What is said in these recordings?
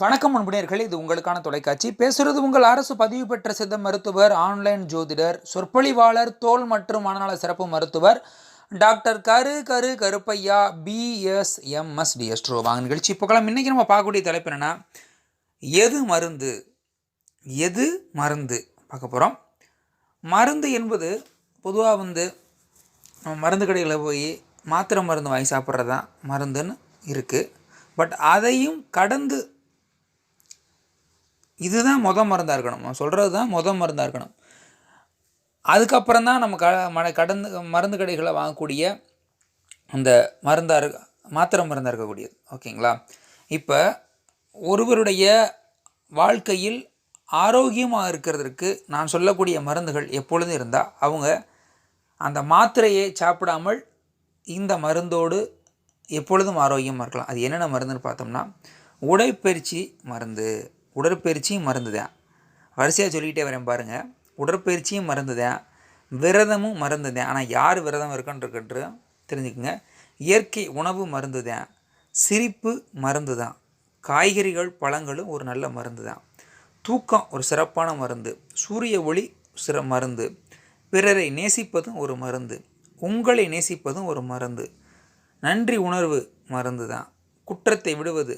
வணக்கம் அன்புநேர்களே இது உங்களுக்கான தொலைக்காட்சி. பேசுறது உங்கள் அரசு பதிவு பெற்ற சித்த மருத்துவர் ஆன்லைன் ஜோதிடர் சொற்பொழிவாளர் தோல் மற்றும் மனநல சிறப்பு மருத்துவர் டாக்டர் கரு கரு கருப்பையா பிஎஸ்எம்எஸ் டிஎஸ்ட்ரோ வாங்க நிகழ்ச்சி. இப்போக்கெல்லாம் இன்றைக்கி நம்ம பார்க்கக்கூடிய தலைப்பு என்னென்னா எது மருந்து? எது மருந்து? பார்க்க போகிறோம் மருந்து என்பது பொதுவாக வந்து நம்ம மருந்து கடையில் போய் மாத்திரை மருந்து வாங்கி சாப்பிட்றது தான் மருந்துன்னு இருக்குது பட் அதையும் கடந்து இதுதான் முத மருந்தாக இருக்கணும். நான் சொல்கிறது தான் முத மருந்தாக இருக்கணும். அதுக்கப்புறம் தான் நம்ம க மன கடந்து மருந்து கடைகளை வாங்கக்கூடிய அந்த மருந்தாக இருக்க மாத்திரை மருந்தாக இருக்கக்கூடியது. ஓகேங்களா? இப்போ ஒருவருடைய வாழ்க்கையில் ஆரோக்கியமாக இருக்கிறதுக்கு நான் சொல்லக்கூடிய மருந்துகள் எப்பொழுதும் இருந்தால் அவங்க அந்த மாத்திரையை சாப்பிடாமல் இந்த மருந்தோடு எப்பொழுதும் ஆரோக்கியமாக இருக்கலாம். அது என்னென்ன மருந்துன்னு பார்த்தோம்னா உடைப்பயிற்சி மருந்து. உடற்பயிற்சியும் மறந்துதேன் வரிசையாக சொல்லிக்கிட்டே வரேன் பாருங்கள் உடற்பயிற்சியும் மறந்துதேன் விரதமும் மறந்துதேன் ஆனால் யார் விரதம் இருக்குன்றது தெரிஞ்சுக்கோங்க. இயற்கை உணவு மறந்துதேன் சிரிப்பு மருந்து தான் காய்கறிகள் பழங்களும் ஒரு நல்ல மருந்து தான் தூக்கம் ஒரு சிறப்பான மருந்து. சூரிய ஒளி சிற மருந்து. பிறரை நேசிப்பதும் ஒரு மருந்து. உங்களை நேசிப்பதும் ஒரு மருந்து. நன்றி உணர்வு மருந்து தான் குற்றத்தை விடுவது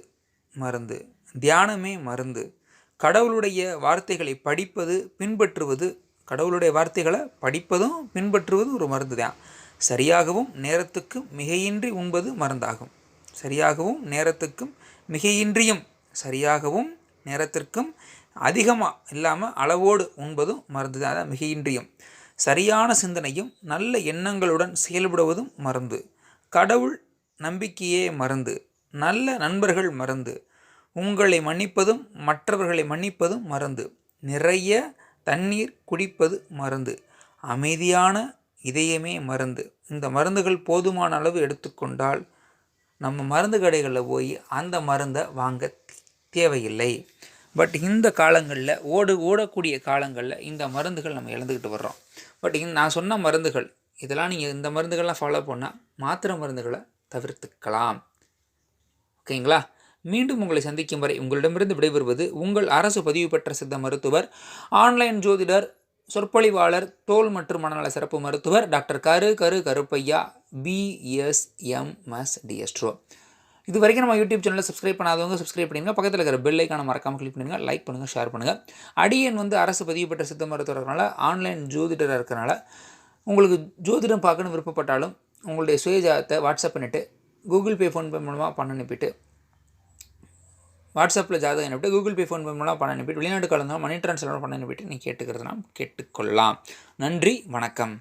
மருந்து. தியானமே மருந்து. கடவுளுடைய வார்த்தைகளை படிப்பது பின்பற்றுவது கடவுளுடைய வார்த்தைகளை படிப்பதும் பின்பற்றுவதும் ஒரு மருந்து தான். சரியாகவும் நேரத்துக்கு மிகையின்றி உண்பது மருந்தாகும். சரியாகவும் நேரத்துக்கும் மிகையின்றியும் சரியாகவும் நேரத்திற்கும் அதிகமாக இல்லாமல் அளவோடு உண்பதும் மருந்து தான். அதான் மிகையின்றியும். சரியான சிந்தனையும் நல்ல எண்ணங்களுடன் செயல்படுவதும் மருந்து. கடவுள் நம்பிக்கையே மருந்து. நல்ல நண்பர்கள் மருந்து. உங்களை மன்னிப்பதும் மற்றவர்களை மன்னிப்பதும் மருந்து. நிறைய தண்ணீர் குடிப்பது மருந்து. அமைதியான இதயமே மருந்து. இந்த மருந்துகள் போதுமான அளவு எடுத்துக்கொண்டால் நம்ம மருந்து கடைகளில் போய் அந்த மருந்தை வாங்க தேவையில்லை. பட் இந்த காலங்களில் ஓடு ஓடக்கூடிய காலங்களில் இந்த மருந்துகள் நம்ம இழந்துக்கிட்டு வர்றோம். பட் நான் சொன்ன மருந்துகள் இதெல்லாம் நீங்கள் இந்த மருந்துகள்லாம் ஃபாலோ பண்ணால் மாத்திரை மருந்துகளை தவிர்த்துக்கலாம். ஓகேங்களா? மீண்டும் உங்களை சந்திக்கும் வரை உங்களிடமிருந்து விடைபெறுவது உங்கள் அரசு பதிவு பெற்ற சித்த மருத்துவர் ஆன்லைன் ஜோதிடர் சொற்பொழிவாளர் தோல் மற்றும் மனநல சிறப்பு மருத்துவர் டாக்டர் கரு கரு கருப்பையா பிஎஸ்எம்எஸ் டிஎஸ்ட்ரோ இது வரைக்கும் நம்ம யூடியூப் சேனலில் சப்ஸ்கிரைப் பண்ணாதவங்க சப்ஸ்கிரைப் பண்ணுங்கள் பக்கத்தில் இருக்கிற பெல் ஐக்கான மறக்காமல் கிளிக் பண்ணுங்கள் லைக் பண்ணுங்கள் ஷேர் பண்ணுங்கள் அடியன் வந்து அரசு பதிவு பெற்ற சித்த மருத்துவர் ஆன்லைன் ஜோதிடராக இருக்கிறனால உங்களுக்கு ஜோதிடம் பார்க்கணும் விருப்பப்பட்டாலும் உங்களுடைய சுயஜாதத்தை வாட்ஸ்அப் பண்ணிவிட்டு கூகுள் பே ஃபோன்பே மூலமாக பண்ண அனுப்பிட்டு வாட்ஸ்அப்பில் ஜாதகம் அனுப்பிட்டு கூகுள் பே ஃபோன் மூலம் பணம் அனுப்பிட்டு வெளிநாட்டு கலந்தால் மணி ட்ரான்ஸ்ஃபர் பணம் அனுப்பிட்டு நீ கேட்டுக்கிறதுனா கேட்டுக்கொள்ளலாம். நன்றி வணக்கம்.